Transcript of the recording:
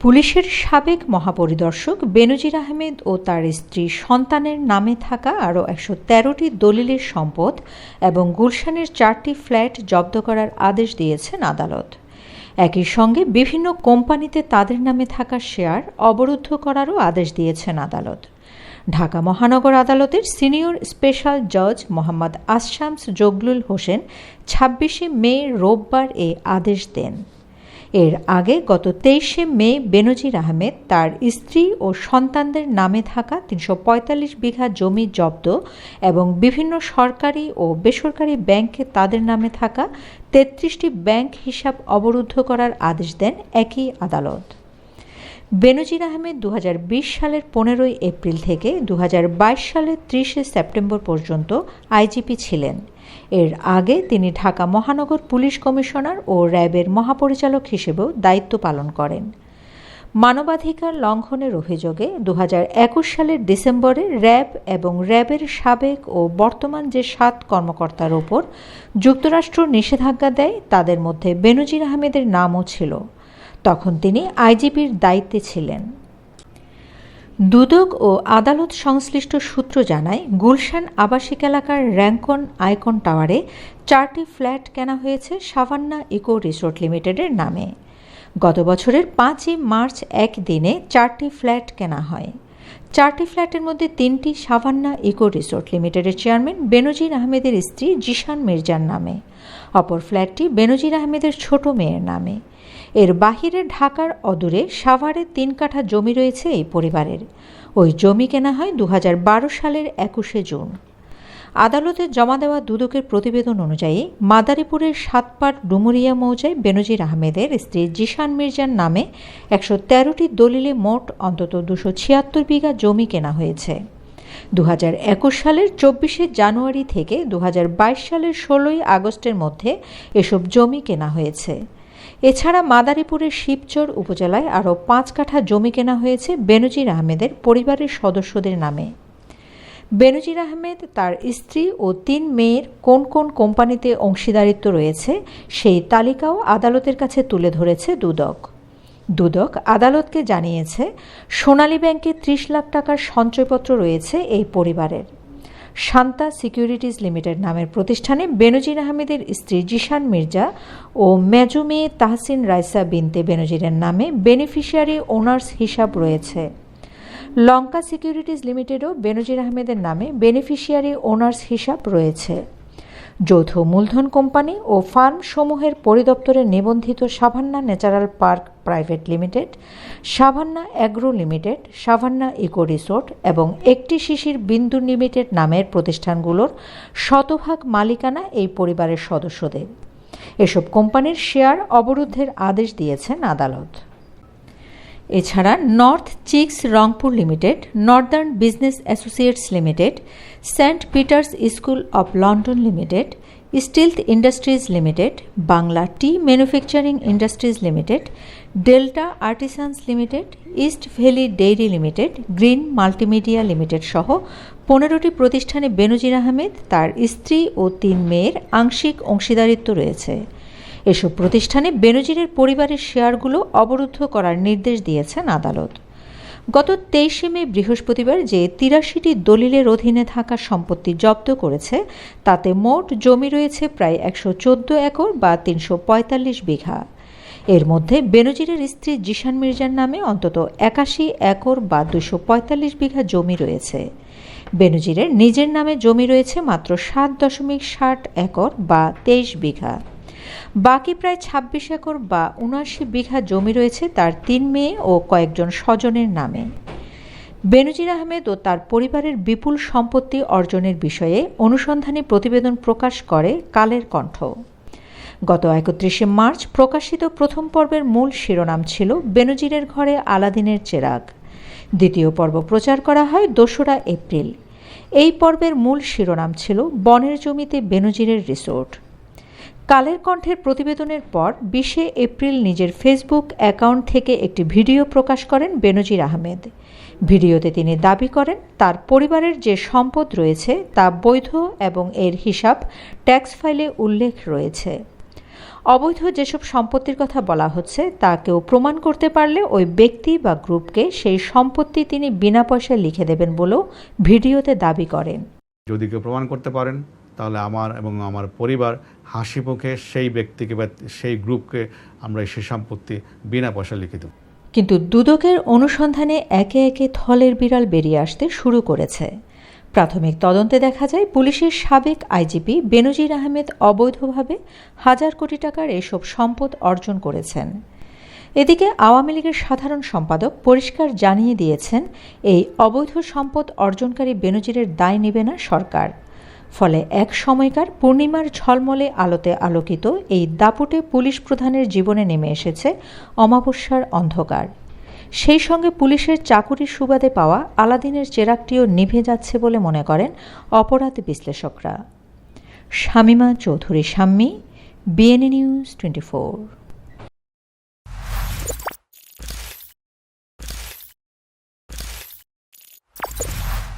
পুলিশের সাবেক মহাপরিদর্শক বেনজির আহমেদ ও তার স্ত্রী সন্তানের নামে থাকা আরও একশো তেরোটি দলিলের সম্পদ এবং গুলশানের চারটি ফ্ল্যাট জব্দ করার আদেশ দিয়েছেন আদালত। একই সঙ্গে বিভিন্ন কোম্পানিতে তাদের নামে থাকা শেয়ার অবরুদ্ধ করারও আদেশ দিয়েছেন আদালত। ঢাকা মহানগর আদালতের সিনিয়র স্পেশাল জজ মোহাম্মদ আশামস জগলুল হোসেন ছাব্বিশে মে রোববার এ আদেশ দেন। এর আগে গত তেইশে মে বেনজির আহমেদ তার স্ত্রী ও সন্তানদের নামে থাকা তিনশো পঁয়তাল্লিশ বিঘা জমি জব্দ এবং বিভিন্ন সরকারি ও বেসরকারি ব্যাংকে তাদের নামে থাকা তেত্রিশটি ব্যাংক হিসাব অবরুদ্ধ করার আদেশ দেন একই আদালত। বেনজির আহমেদ দু হাজার বিশ সালের পনেরোই এপ্রিল থেকে দু হাজার বাইশ সালের ত্রিশে সেপ্টেম্বর পর্যন্ত আইজিপি ছিলেন। এর আগে তিনি ঢাকা মহানগর পুলিশ কমিশনার ও র্যাবের মহাপরিচালক হিসেবেও দায়িত্ব পালন করেন। মানবাধিকার লঙ্ঘনের অভিযোগে দু হাজার একুশ সালের ডিসেম্বরে র্যাব এবং র্যাবের সাবেক ও বর্তমান যে সাত কর্মকর্তার ওপর যুক্তরাষ্ট্র নিষেধাজ্ঞা দেয়, তাদের মধ্যে বেনজির আহমেদের নামও ছিল। তখন তিনি আইজিপির দায়িত্বে ছিলেন। দুদক ও আদালত সংশ্লিষ্ট সূত্র জানায়, গুলশান আবাসিক এলাকার র্যাঙ্কন আইকন টাওয়ারে চারটি ফ্ল্যাট কেনা হয়েছে সাভান্না ইকো রিসোর্ট লিমিটেডের নামে। গত বছরের পাঁচই মার্চ এক দিনে চারটি ফ্ল্যাট কেনা হয়। চারটি ফ্ল্যাটের মধ্যে তিনটি সাভান্না ইকো রিসোর্ট লিমিটেডের চেয়ারম্যান বেনজির আহমেদের স্ত্রী জিশান মির্জার নামে। অপর ফ্ল্যাটটি বেনজির আহমেদের ছোট মেয়ের নামে। এর বাহিরে ঢাকার অদূরে সাভারে তিন কাঠা জমি রয়েছে এই পরিবারের। ওই জমি কেনা হয় দু হাজার বারো সালের একুশে জুন। আদালতে জমা দেওয়া দুদকের প্রতিবেদন অনুযায়ী মাদারীপুরের সাতপাট ডুমুরিয়া মৌজায় বেনজির আহমেদের স্ত্রী জিশান মির্জার নামে একশো তেরোটি দলিলে মোট অন্তত দুশো ছিয়াত্তর বিঘা জমি কেনা হয়েছে। দু হাজার একুশ সালের চব্বিশে জানুয়ারি থেকে দু হাজার বাইশ সালের ষোলোই আগস্টের মধ্যে এসব জমি কেনা হয়েছে। এছাড়া মাদারীপুরের শিবচর উপজেলায় আরও পাঁচ কাঠা জমি কেনা হয়েছে বেনজির আহমেদের পরিবারের সদস্যদের নামে। বেনজির আহমেদ তার স্ত্রী ও তিন মেয়ের কোন কোন কোম্পানিতে অংশীদারিত্ব রয়েছে সেই তালিকাও আদালতের কাছে তুলে ধরেছে দুদক। দুদক আদালতকে জানিয়েছে, সোনালী ব্যাংকে ত্রিশ লাখ টাকার সঞ্চয়পত্র রয়েছে এই পরিবারের। শান্তা সিকিউরিটিজ লিমিটেড নামের প্রতিষ্ঠানে বেনজির আহমেদের স্ত্রী জিশান মির্জা ও মেজুমে তাহসিন রাইসা বিনতে বেনজিরের নামে বেনিফিশিয়ারি ওনার্স হিসাব রয়েছে। লঙ্কা সিকিউরিটিজ লিমিটেডও বেনজির আহমেদের নামে বেনিফিশিয়ারি ওনার্স হিসাব রয়েছে। যৌথ মূলধন কোম্পানি ও ফার্ম সমূহের পরিদপ্তরে নিবন্ধিত Savannah natural park private limited, Savannah agro limited, Savannah eco resort এবং একটি শিশির বিন্দু লিমিটেড নামের প্রতিষ্ঠানগুলোর শতভাগ মালিকানা এই পরিবারের সদস্যদের। এসব কোম্পানির শেয়ার অবরুদ্ধের আদেশ দিয়েছেন আদালত। এছাড়া North Chicks Rangpur Limited, Northern Business Associates Limited, Saint Peter's School of London Limited, Stealth Industries Limited, Bangla Tea Manufacturing Industries Limited, Delta Artisans Limited, East Valley Dairy Limited, Green Multimedia Limited সহ পনেরোটি প্রতিষ্ঠানে বেনজির আহমেদ, তার স্ত্রী ও তিন মেয়ের আংশিক অংশীদারিত্ব রয়েছে। এসব প্রতিষ্ঠানে বেনজিরের পরিবারের শেয়ারগুলো অবরুদ্ধ করার নির্দেশ দিয়েছেন আদালত। গত তেইশে মে বৃহস্পতিবার যে তিরাশিটি দলিলের অধীনে থাকা সম্পত্তি জব্দ করেছে, তাতে মোট জমি রয়েছে প্রায় একশো চোদ্দ একর বা তিনশো পঁয়তাল্লিশ বিঘা। এর মধ্যে বেনজিরের স্ত্রী জিশান মির্জার নামে অন্তত একাশি একর বা দুশো পঁয়তাল্লিশ বিঘা জমি রয়েছে। বেনজিরের নিজের নামে জমি রয়েছে মাত্র সাত দশমিক ষাট একর বা তেইশ বিঘা। বাকি প্রায় ছাব্বিশ একর বা উনআশি বিঘা জমি রয়েছে তার তিন মেয়ে ও কয়েকজন স্বজনের নামে। বেনজির আহমেদ ও তার পরিবারের বিপুল সম্পত্তি অর্জনের বিষয়ে অনুসন্ধানী প্রতিবেদন প্রকাশ করে কালের কণ্ঠ। গত একত্রিশে মার্চ প্রকাশিত প্রথম পর্বের মূল শিরোনাম ছিল বেনজিরের ঘরে আলাদিনের চেরাগ। দ্বিতীয় পর্ব প্রচার করা হয় দোসরা এপ্রিল। এই পর্বের মূল শিরোনাম ছিল বনের জমিতে বেনজিরের রিসোর্ট। কালের কণ্ঠের প্রতিবেদনের পর বিশে এপ্রিল নিজের ফেসবুক অ্যাকাউন্ট থেকে একটি ভিডিও প্রকাশ করেন বেনজির আহমেদ। ভিডিওতে তিনি দাবি করেন, তার পরিবারের যে সম্পদ রয়েছে তা বৈধ এবং এর হিসাব ট্যাক্স ফাইলে উল্লেখ রয়েছে। অবৈধ যেসব সম্পত্তির কথা বলা হচ্ছে, তা কেউ প্রমাণ করতে পারলে ওই ব্যক্তি বা গ্রুপকে সেই সম্পত্তি তিনি বিনা পয়সায় লিখে দেবেন বলেও ভিডিওতে দাবি করেন। যদি কেউ প্রমাণ করতে পারেন তাহলে আমার এবং আমার পরিবার হাসি মুখে সেই ব্যক্তিকে বা সেই গ্রুপকে আমরা সেই সম্পত্তি বিনা পয়সা লিখে দেব। কিন্তু দুদকের অনুসন্ধানে একে একে থলের বিড়াল বেরিয়ে আসতে শুরু করেছে। প্রাথমিক তদন্তে দেখা যায় পুলিশের সাবেক আইজিপি বেনজির আহমেদ অবৈধভাবে হাজার কোটি টাকার এসব সম্পদ অর্জন করেছেন। এদিকে আওয়ামী লীগের সাধারণ সম্পাদক পরিষ্কার জানিয়ে দিয়েছেন, এই অবৈধ সম্পদ অর্জনকারী বেনজিরের দায় নেবে না সরকার। ফলে এক সময়কার পূর্ণিমার ঝলমলে আলোতে আলোকিত এই দাপুটে পুলিশ প্রধানের জীবনে নেমে এসেছে অমাবস্যার অন্ধকার। সেই সঙ্গে পুলিশের চাকুরির সুবাদে পাওয়া আলাদিনের চেরাকটিও নিভে যাচ্ছে বলে মনে করেন অপরাধ বিশ্লেষকরা। Shamima Chowdhury Shammi BNA news twenty four